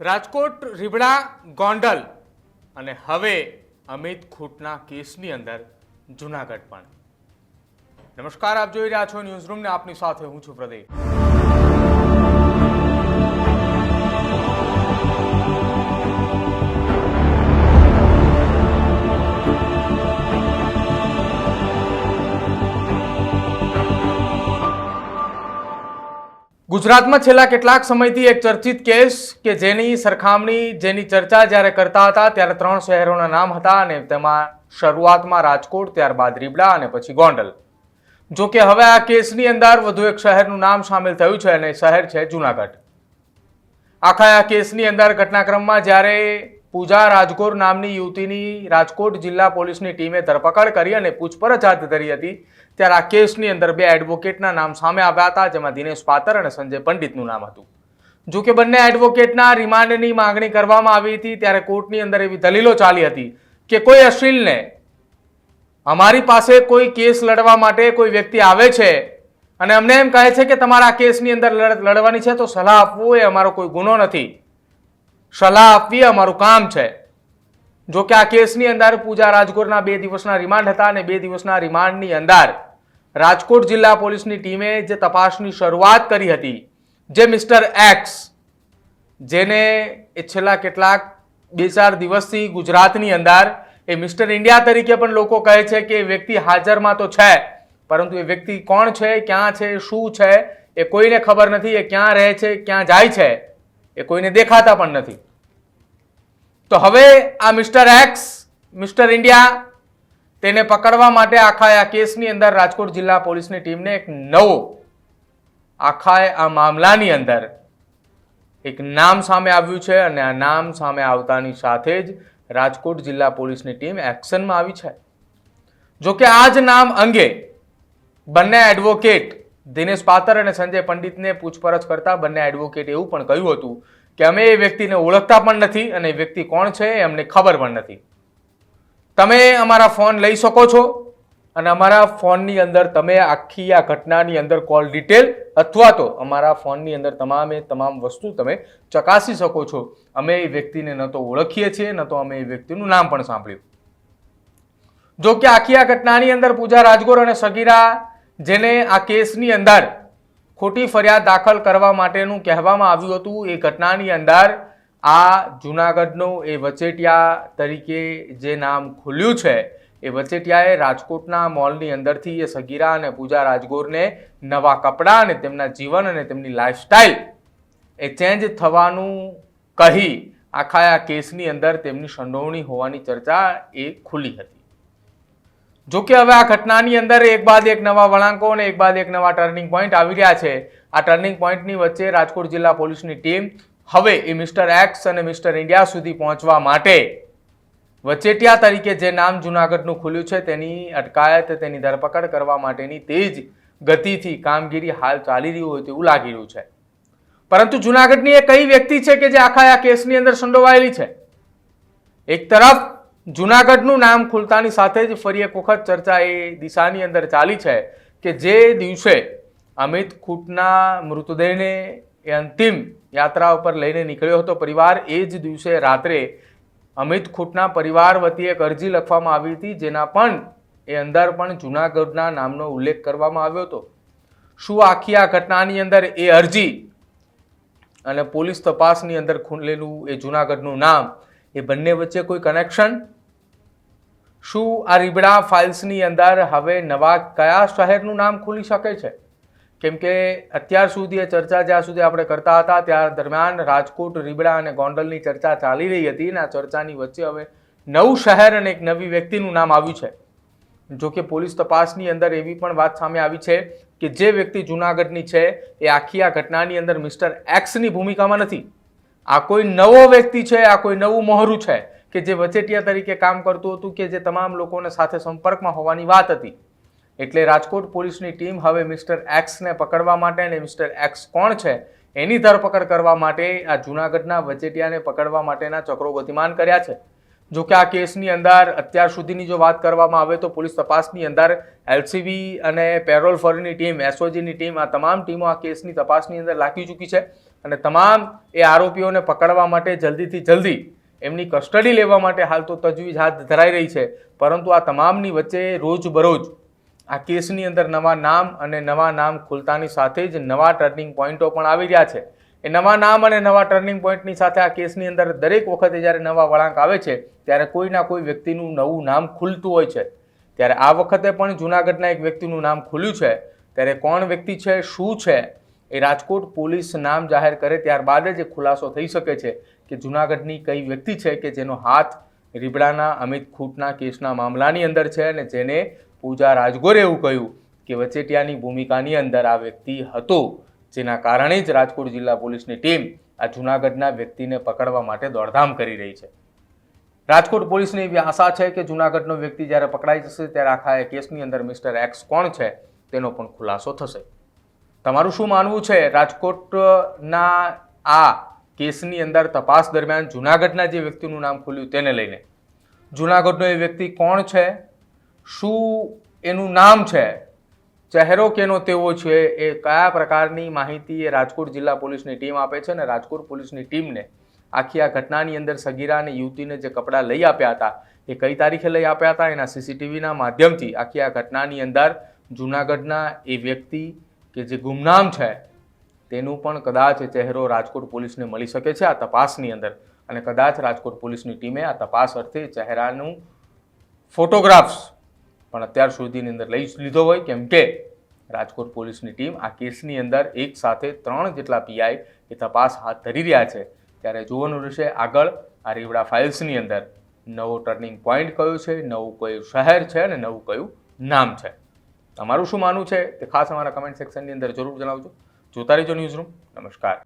રાજકોટ, રીબડા, ગોંડલ અને હવે અમિત ખૂટના કેસની અંદર જુનાગઢ પણ. નમસ્કાર, આપ જોઈ રહ્યા છો ન્યૂઝ રૂમને, આપની સાથે હું છું પ્રદીપ. ગુજરાતમાં છેલ્લા કેટલાક સમયથી એક ચર્ચિત કેસ કે જેની સરખામણી, જેની ચર્ચા જ્યારે કરતા હતા ત્યારે ત્રણ શહેરોના નામ હતા અને તેમાં શરૂઆતમાં રાજકોટ, ત્યારબાદ રીબડા અને પછી ગોંડલ. જો કે હવે આ કેસની અંદર વધુ એક શહેરનું નામ સામેલ થયું છે અને શહેર છે જુનાગઢ. આખા આ કેસની અંદર ઘટનાક્રમમાં જ્યારે પૂજા રાજકોર નામની યુવતીની રાજકોટ જિલ્લા પોલીસની ટીમે ધરપકડ કરી અને પૂછપરછ હાથ ધરી હતી. ત્યારે આ કેસની અંદર બે એડવોકેટના નામ સામે આવ્યા હતા, જેમાં દિનેશ પાતર અને સંજય પંડિતનું નામ હતું. જો કે બંને એડવોકેટના રિમાન્ડની માંગણી કરવામાં આવી હતી, ત્યારે કોર્ટની અંદર એવી દલીલો ચાલી હતી કે કોઈ અશ્લીલને અમારી પાસે કોઈ કેસ લડવા માટે કોઈ વ્યક્તિ આવે છે અને અમને એમ કહે છે કે તમારા કેસની અંદર લડ- લડવાની છે, તો સલાહ આપવું એ અમારો કોઈ ગુનો નથી. સલાહ આપવી અમારું કામ છે. જો કે આ કેસની અંદર પૂજા રાજગોરના બે દિવસના રિમાન્ડ હતા અને બે દિવસના રિમાન્ડની અંદર રાજકોટ જિલ્લા પોલીસની ટીમે જે તપાસની શરૂઆત કરી હતી, જે મિસ્ટર એક્સ, જેને એ છેલ્લા કેટલાક બે ચાર દિવસથી ગુજરાતની અંદર, એ મિસ્ટર ઇન્ડિયા તરીકે પણ લોકો કહે છે કે એ વ્યક્તિ હાજરમાં તો છે, પરંતુ એ વ્યક્તિ કોણ છે, ક્યાં છે, શું છે, એ કોઈને ખબર નથી, એ ક્યાં રહે છે, ક્યાં જાય છે. એ કોઈને દેખાતા પણ નથી. તો હવે આ મિસ્ટર એક્સ મિસ્ટર ઇન્ડિયા, તેને પકડવા માટે આખા આ કેસની અંદર રાજકોટ જિલ્લા પોલીસની ટીમને એક નવો, આખા આ મામલાની અંદર એક નામ સામે આવ્યું છે અને આ નામ સામે આવતાની સાથે જ રાજકોટ જિલ્લા પોલીસની ટીમ એક્શનમાં આવી છે. જો કે આ જ નામ અંગે બંને એડવોકેટ દિનેશ પાતર અને સંજય પંડિતને પૂછપરછ કરતા બંને એડવોકેટ એવું પણ કહ્યું હતું કે અમે એ વ્યક્તિને ઓળખતા પણ નથી અને એ વ્યક્તિ કોણ છે એ અમને ખબર પણ નથી. તમે અમારા ફોન લઈ શકો છો અને અમારા ફોનની અંદર તમે આખી આ ઘટનાની અંદર કોલ ડિટેલ અથવા તો અમારા ફોનની અંદર તમામે તમામ વસ્તુ તમે ચકાસી શકો છો. અમે એ વ્યક્તિને ન તો ઓળખીએ છીએ, ન તો અમે એ વ્યક્તિનું નામ પણ સાંભળ્યું. જો કે આખી આ ઘટનાની અંદર પૂજા રાજગોર અને સગીરા જેને આ કેસની અંદર ખોટી ફરિયાદ દાખલ કરવા માટેનું કહેવામાં આવ્યું હતું, એ ઘટનાની અંદર આ જુનાગઢનું એ વચેટિયા તરીકે જે નામ ખુલ્યું છે, એ વચેટિયાએ રાજકોટના મોલની અંદરથી એ સગીરા અને પૂજા રાજગોરને નવા કપડાં અને તેમના જીવન અને તેમની લાઈફસ્ટાઈલ એ ચેન્જ થવાનું કહી આખા આ કેસની અંદર તેમની સંડોવણી હોવાની ચર્ચા એ ખુલ્લી હતી. જો કે હવે આ ઘટનાની અંદર એક બાદ એક નવા વળાંકો અને એક બાદ એક નવા ટર્નિંગ પોઈન્ટ આવી રહ્યા છે. આ ટર્નિંગ પોઈન્ટની વચ્ચે રાજકોટ જિલ્લા પોલીસની ટીમ હવે એ મિસ્ટર એક્સ અને મિસ્ટર ઇન્ડિયા સુધી પહોંચવા માટે વચેટિયા તરીકે જે નામ જુનાગઢનું ખુલ્યું છે તેની અટકાયત, તેની ધરપકડ કરવા માટેની તેજ ગતિથી કામગીરી હાલ ચાલી રહી હોય તેવું લાગી રહ્યું છે. પરંતુ જુનાગઢની એ કઈ વ્યક્તિ છે કે જે આખા આ કેસની અંદર સંડોવાયેલી છે? એક તરફ જુનાગઢનું નામ ખુલતાની સાથે જ ફરી એક વખત ચર્ચા એ દિશાની અંદર ચાલી છે કે જે દિવસે અમિત ખૂટના મૃતદેહને એ અંતિમ યાત્રા ઉપર લઈને નીકળ્યો હતો, પરિવાર એ જ દિવસે રાત્રે અમિત ખૂટના પરિવાર વતી એક અરજી લખવામાં આવી હતી, જેના પણ એ અંદર પણ જુનાગઢના નામનો ઉલ્લેખ કરવામાં આવ્યો હતો. શું આખી આ ઘટનાની અંદર એ અરજી અને પોલીસ તપાસની અંદર ખુલેલું એ જુનાગઢનું નામ એ બંને વચ્ચે કોઈ કનેક્શન શું આ રીબડા ફાઇલ્સની અંદર હવે નવા કયા શહેરનું નામ ખુલી શકે છે? કેમ કે અત્યાર સુધી એ ચર્ચા જ્યાં સુધી આપણે કરતા હતા ત્યાં દરમિયાન રાજકોટ, રીબડા અને ગોંડલની ચર્ચા ચાલી રહી હતી અને આ ચર્ચાની વચ્ચે હવે નવું શહેર અને એક નવી વ્યક્તિનું નામ આવ્યું છે. જો કે પોલીસ તપાસની અંદર એવી પણ વાત સામે આવી છે કે જે વ્યક્તિ જુનાગઢની છે, એ આખી આ ઘટનાની અંદર મિસ્ટર એક્સની ભૂમિકામાં નથી. આ કોઈ નવો વ્યક્તિ છે, આ કોઈ નવું મોહરું છે કે જે વચેટિયા તરીકે કામ કરતું હતું કે જે તમામ લોકોને સાથે સંપર્કમાં હોવાની વાત હતી. એટલે રાજકોટ પોલીસની ટીમ હવે મિસ્ટર એક્સને પકડવા માટે અને મિસ્ટર એક્સ કોણ છે, એની ધરપકડ કરવા માટે આ જૂનાગઢના વચેટિયાને પકડવા માટેના ચક્રો ગતિમાન કર્યા છે. જો કે આ કેસની અંદર અત્યાર સુધીની જો વાત કરવામાં આવે તો પોલીસ તપાસની અંદર એલસીબી અને પેરોલ ફરની ટીમ, એસઓજીની ટીમ આ તમામ ટીમો આ કેસની તપાસની અંદર લાગી ચૂકી છે. અને તમામ એ આરોપીઓને પકડવા માટે જલ્દીથી જલ્દી એમની કસ્ટડી લેવા માટે હાલ તો તજવીજ હાથ ધરાઈ રહી છે. પરંતુ આ તમામની વચ્ચે રોજબરોજ આ કેસની અંદર નવા નામ અને નવા નામ ખુલતાની સાથે જ નવા ટર્નિંગ પોઈન્ટો પણ આવી રહ્યા છે. એ નવા નામ અને નવા ટર્નિંગ પોઈન્ટની સાથે આ કેસની અંદર દરેક વખતે જ્યારે નવા વળાંક આવે છે, ત્યારે કોઈના કોઈ વ્યક્તિનું નવું નામ ખુલતું હોય છે. ત્યારે આ વખતે પણ જૂનાગઢના એક વ્યક્તિનું નામ ખુલ્યું છે. ત્યારે કોણ વ્યક્તિ છે, શું છે એ રાજકોટ પોલીસ નામ જાહેર કરે ત્યારબાદ જ એ ખુલાસો થઈ શકે છે કે જૂનાગઢની કઈ વ્યક્તિ છે કે જેનો હાથ રીબડાના, અમિત ખૂટના કેસના મામલાની અંદર છે અને જેને પૂજા રાજગોરે એવું કહ્યું કે વચેટિયાની ભૂમિકાની અંદર આ વ્યક્તિ હતો. જેના કારણે જ રાજકોટ જિલ્લા પોલીસની ટીમ આ જૂનાગઢના વ્યક્તિને પકડવા માટે દોડધામ કરી રહી છે. રાજકોટ પોલીસને એવી આશા છે કે જૂનાગઢનો વ્યક્તિ જ્યારે પકડાઈ જશે ત્યારે આખા એ કેસની અંદર મિસ્ટર એક્સ કોણ છે તેનો પણ ખુલાસો થશે. તમારું શું માનવું છે? રાજકોટના આ કેસની અંદર તપાસ દરમિયાન જૂનાગઢના જે વ્યક્તિનું નામ ખુલ્યું તેને લઈને. જૂનાગઢનો એ વ્યક્તિ કોણ છે? શું એનું નામ છે? ચહેરો કેનો તેવો છે? એ કયા પ્રકારની માહિતી એ રાજકોટ જિલ્લા પોલીસની ટીમ આપે છે અને રાજકોટ પોલીસની ટીમને આખી આ ઘટનાની અંદર સગીરા અને યુવતીને જે કપડાં લઈ આપ્યા હતા, એ કઈ તારીખે લઈ આપ્યા હતા? એના સીસીટીવીના માધ્યમથી આખી આ ઘટનાની અંદર જૂનાગઢના એ વ્યક્તિ કે જે ગુમનામ છે, તેનું પણ કદાચ ચહેરો રાજકોટ પોલીસને મળી શકે છે આ તપાસની અંદર. અને કદાચ રાજકોટ પોલીસની ટીમે આ તપાસ અર્થે ચહેરાનું ફોટોગ્રાફ્સ પણ અત્યાર સુધીની અંદર લઈ લીધો હોય, કેમ કે રાજકોટ પોલીસની ટીમ આ કેસની અંદર એક સાથે ત્રણ જેટલા પીઆઈ એ તપાસ હાથ ધરી રહ્યા છે. ત્યારે જોવાનું રહેશે આગળ આ રીવડા ફાઇલ્સની અંદર. નવો ટર્નિંગ પોઈન્ટ કયો છે, નવું કયું શહેર છે અને નવું કયું નામ છે. તમારું શું માનવું છે તે ખાસ અમારા કમેન્ટ સેક્શનની અંદર જરૂર જણાવજો. જોતા રહેજો ન્યૂઝ રૂમ નમસ્કાર.